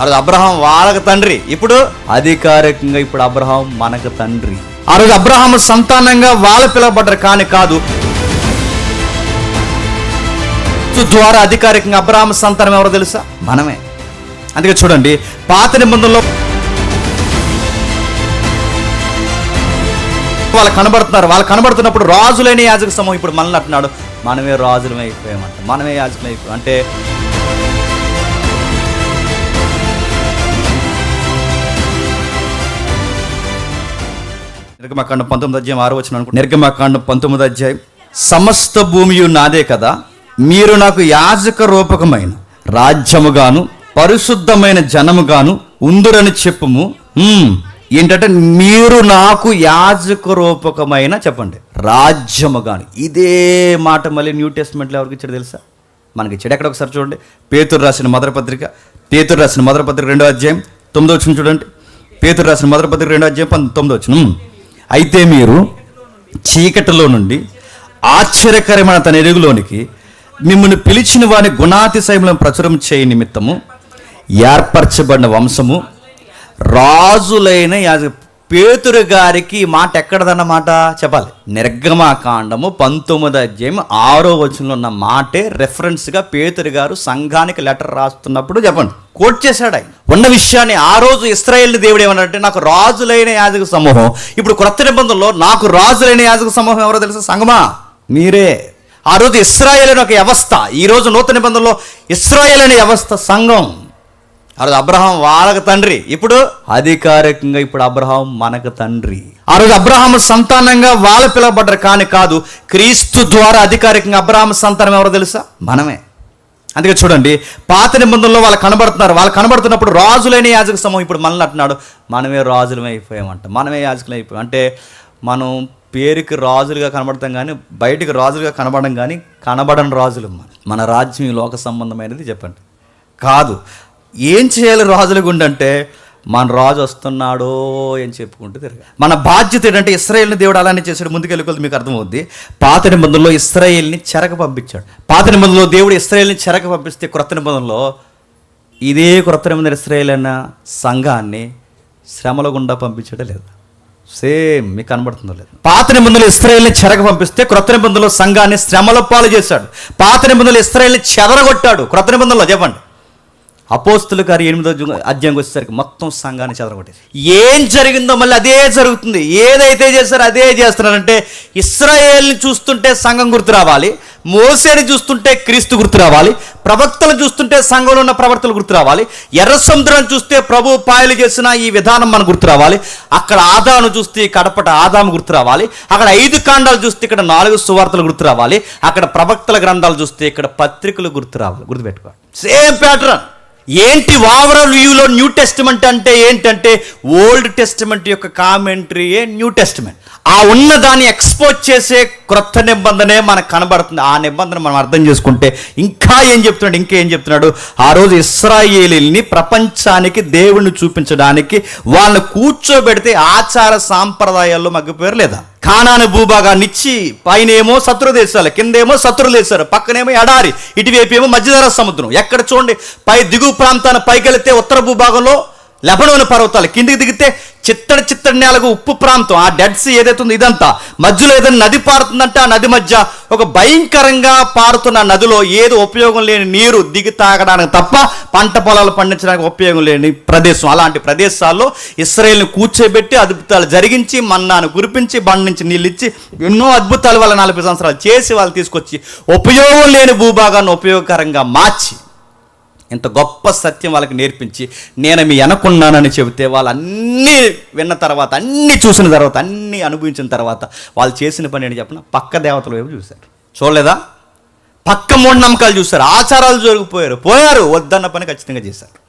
ఆ రోజు అబ్రహాం వాళ్ళకి తండ్రి. ఇప్పుడు? అధికారికంగా ఇప్పుడు అబ్రహాం మనకు తండ్రి. ఆ రోజు అబ్రహాం సంతానంగా వాళ్ళు పిలువబడ్డారు కానీ కాదు. ద్వారా అధికారికంగా అబ్రహాం సంతానం ఎవరో తెలుసా? మనమే. అందుకే చూడండి పాత నిబంధనలో వాళ్ళు కనబడుతున్నారు. వాళ్ళు కనబడుతున్నప్పుడు రాజులైన యాజక సమూహం ఇప్పుడు మనల్ని అంటున్నాడు. మనమే రాజులమే అయిపోయామంట మనమే యాజకులు అయిపోయాం అంటే నిర్గమకాండం పంతొమ్మిది అధ్యాయం ఆరు వచ్చిన అనుకో నిర్గమకాండం పంతొమ్మిది అధ్యాయం. సమస్త భూమియు నాదే కదా. మీరు నాకు యాజక రూపకమైన రాజ్యముగాను పరిశుద్ధమైన జనముగాను ఉందురని చెప్పుము. ఏంటంటే మీరు నాకు యాజక రూపకమైన చెప్పండి. రాజ్యముగాను. ఇదే మాట మళ్ళీ న్యూ టెస్ట్మెంట్లో ఎవరికి ఇచ్చాడు తెలుసా? మనకి ఇచ్చాడు. ఎక్కడ ఒకసారి చూడండి. పేతురు రాసిన మొదటి పత్రిక పేతురు రాసిన మొదటి పత్రిక రెండో అధ్యాయం తొమ్మిదో వచ్చిన చూడండి. పేతురు రాసిన మొదటి పత్రిక రెండో అధ్యాయం పంతొమ్మిది తొమ్మిదో వచ్చిన అయితే మీరు చీకటిలో నుండి ఆశ్చర్యకరమైన తన ఎరుగులోనికి మిమ్మల్ని పిలిచిన వాని గుణాతిశయములను ప్రచురం చేయ నిమిత్తము ఏర్పరచబడిన వంశము రాజులైన యాజ పేతురు గారికి మాట ఎక్కడదన్నమాట? చెప్పాలి. నిర్గమాకాండము పంతొమ్మిది అధ్యాయం ఆరో వచనంలో ఉన్న మాటే రెఫరెన్స్గా పేతురు గారు సంఘానికి లెటర్ రాస్తున్నప్పుడు చెప్పండి. కోట్ చేశాడు ఆయన. ఉన్న విషయాన్ని ఆ రోజు ఇస్రాయేల్ దేవుడు ఏమన్నారంటే నాకు రాజులైన యాజక సమూహం ఇప్పుడు క్రొత్త నిబంధనలో నాకు రాజులైన యాజక సమూహం ఎవరో తెలుసు? సంగమా మీరే. ఆ రోజు ఇస్రాయేల్ అనే ఒక వ్యవస్థ. ఈ రోజు నూతన నిబంధనలో ఇస్రాయేల్ అనే వ్యవస్థ సంఘం. ఆ రోజు అబ్రహాం వాళ్ళకి తండ్రి. ఇప్పుడు? అధికారికంగా ఇప్పుడు అబ్రహాం మనకు తండ్రి. ఆ రోజు అబ్రహాం సంతానంగా వాళ్ళు పిలువబడ్డారు కానీ కాదు క్రీస్తు ద్వారా అధికారికంగా అబ్రహాం సంతానం ఎవరో తెలుసా? మనమే. అందుకే చూడండి పాత నిబంధనలో వాళ్ళు కనబడుతున్నారు. వాళ్ళు కనబడుతున్నప్పుడు రాజులైన యాజక సమూహం ఇప్పుడు మనల్ని అంటున్నాడు మనమే రాజులమే అయిపోయామంట మనమే యాజకులు అయిపోయాం. అంటే మనం పేరుకి రాజులుగా కనబడతాం కానీ బయటికి రాజులుగా కనబడం కానీ కనబడని రాజులు మనం. మన రాజ్యం ఈ లోక సంబంధమైనది చెప్పండి. కాదు ఏం చేయాలి రాజుల గుండంటే మన రాజు వస్తున్నాడో అని చెప్పుకుంటూ తిరగాలి. మన బాధ్యత ఏంటంటే ఇస్రాయేల్ని దేవుడు అలానే చేశాడు ముందుకెళ్ళి మీకు అర్థమవుద్ది. పాత నిబంధనలో ఇస్రాయేల్ని చెరక పంపించాడు. పాత నిబంధనలో దేవుడు ఇస్రాయేల్ని చెరక పంపిస్తే క్రొత్త నిబంధనలో ఇదే క్రొత్త నిబంధన ఇస్రాయేల్ అన్న సంఘాన్ని శ్రమల గుండా పంపించడం లేదు. సేమ్ మీకు కనబడుతుందో లేదు. పాత నిబంధనలు ఇస్రాయల్ని చెరక పంపిస్తే క్రొత్త నిబంధనలో సంఘాన్ని శ్రమల పాలు చేశాడు. పాత నిబంధనలు ఇస్రాయల్ని చెదరగొట్టాడు. క్రొత్త నిబంధనలో చెప్పండి. అపోస్తుల గారు ఎనిమిదో జు- అధ్యాయంకి వచ్చేసరికి మొత్తం సంఘాన్ని చదవకొట్టేది ఏం జరిగిందో మళ్ళీ అదే జరుగుతుంది. ఏదైతే చేస్తారో అదే చేస్తున్నారంటే ఇస్రాయేల్ని చూస్తుంటే సంఘం గుర్తు రావాలి మోసేని చూస్తుంటే క్రీస్తు గుర్తు రావాలి ప్రవక్తలు చూస్తుంటే సంఘంలో ఉన్న ప్రవక్తలు గుర్తు రావాలి ఎర్ర సముద్రం చూస్తే ప్రభు పాయలు చేసిన ఈ విధానం మనకు గుర్తు రావాలి అక్కడ ఆదాను చూస్తే కడపట ఆదాము గుర్తు రావాలి అక్కడ ఐదు కాండాలు చూస్తే ఇక్కడ నాలుగు సువార్తలు గుర్తు రావాలి అక్కడ ప్రవక్తల గ్రంథాలు చూస్తే ఇక్కడ పత్రికలు గుర్తు రావాలి గుర్తుపెట్టుకోవాలి సేమ్ ప్యాటర్న్ ఏంటి ఓవరాల్ వ్యూలో న్యూ టెస్టిమెంట్ అంటే ఏంటంటే ఓల్డ్ టెస్టిమెంట్ యొక్క కామెంటరీయే న్యూ టెస్టిమెంట్. ఆ ఉన్న దాన్ని ఎక్స్పోజ్ చేసే క్రొత్త నిబంధనే మనకు కనబడుతుంది. ఆ నిబంధన మనం అర్థం చేసుకుంటే ఇంకా ఏం చెప్తున్నాడు? ఇంకా ఏం చెప్తున్నాడు? ఆ రోజు ఇస్రాయేలీల్ని ప్రపంచానికి దేవుణ్ణి చూపించడానికి వాళ్ళని కూర్చోబెడితే ఆచార సాంప్రదాయాల్లో మగ్గిపోయారు లేదా? కానాను భూభాగాన్ని ఇచ్చి పైన ఏమో శత్రు దేశాలు కిందేమో శత్రు దేశాలు పక్కనేమో ఎడారి ఇటువైపు ఏమో మధ్యధర సముద్రం. ఎక్కడ చూడండి? పై దిగువ ప్రాంతాన్ని పైకెళ్తే ఉత్తర భూభాగంలో లెబనోను పర్వతాలు కిందికి దిగితే చిత్తడి చిత్తడి నేలకు ఉప్పు ప్రాంతం ఆ డెడ్ సీ ఏదైతే ఉందో ఇదంతా. మధ్యలో ఏదైనా నది పారుతుందంటే ఆ నది మధ్య ఒక భయంకరంగా పారుతున్న నదిలో ఏది ఉపయోగం లేని నీరు దిగి తాగడానికి తప్ప పంట పొలాలు పండించడానికి ఉపయోగం లేని ప్రదేశం. అలాంటి ప్రదేశాల్లో ఇస్రాయేల్ని కూర్చోబెట్టి అద్భుతాలు జరిగించి మన్నాను కురిపించి బండ నుంచి నీళ్ళు ఇచ్చి ఎన్నో అద్భుతాలు వాళ్ళ నలభై సంవత్సరాలు చేసి వాళ్ళు తీసుకొచ్చి ఉపయోగం లేని భూభాగాన్ని ఉపయోగకరంగా మార్చి ఇంత గొప్ప సత్యం వాళ్ళకి నేర్పించి నేను మీ వెనకున్నానని చెబితే వాళ్ళు అన్నీ విన్న తర్వాత అన్నీ చూసిన తర్వాత అన్నీ అనుభవించిన తర్వాత వాళ్ళు చేసిన పని ఏంటి చెప్పిన? పక్క దేవతల వైపు చూశారు. చూడలేదా? పక్క మూఢనమ్మకాలు చూశారు. ఆచారాలు జరిగిపోయారు పోయారు. వద్దన్న పని ఖచ్చితంగా చేశారు.